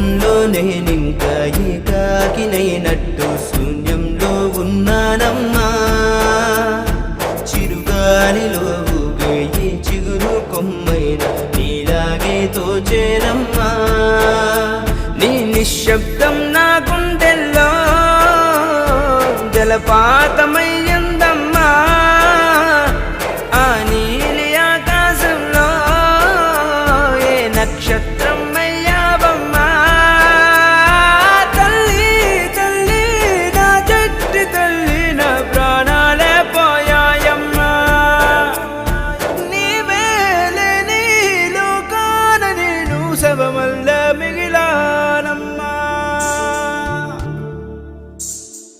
శూన్యంలో నేనింకా నేనింక ఏకాకినైనట్టు శూన్యంలో ఉన్నానమ్మా. చిరుగాలిలో ఊగే చిగురు కొమ్మైన నీలాగే తోచేనమ్మా. నీ నిశ్శబ్దం నా గుండెల్లో జలపాతమై ఎందమ్మా ఆ నీలి ఆకాశంలో ఏ నక్షత్రం ملا الله مجلانا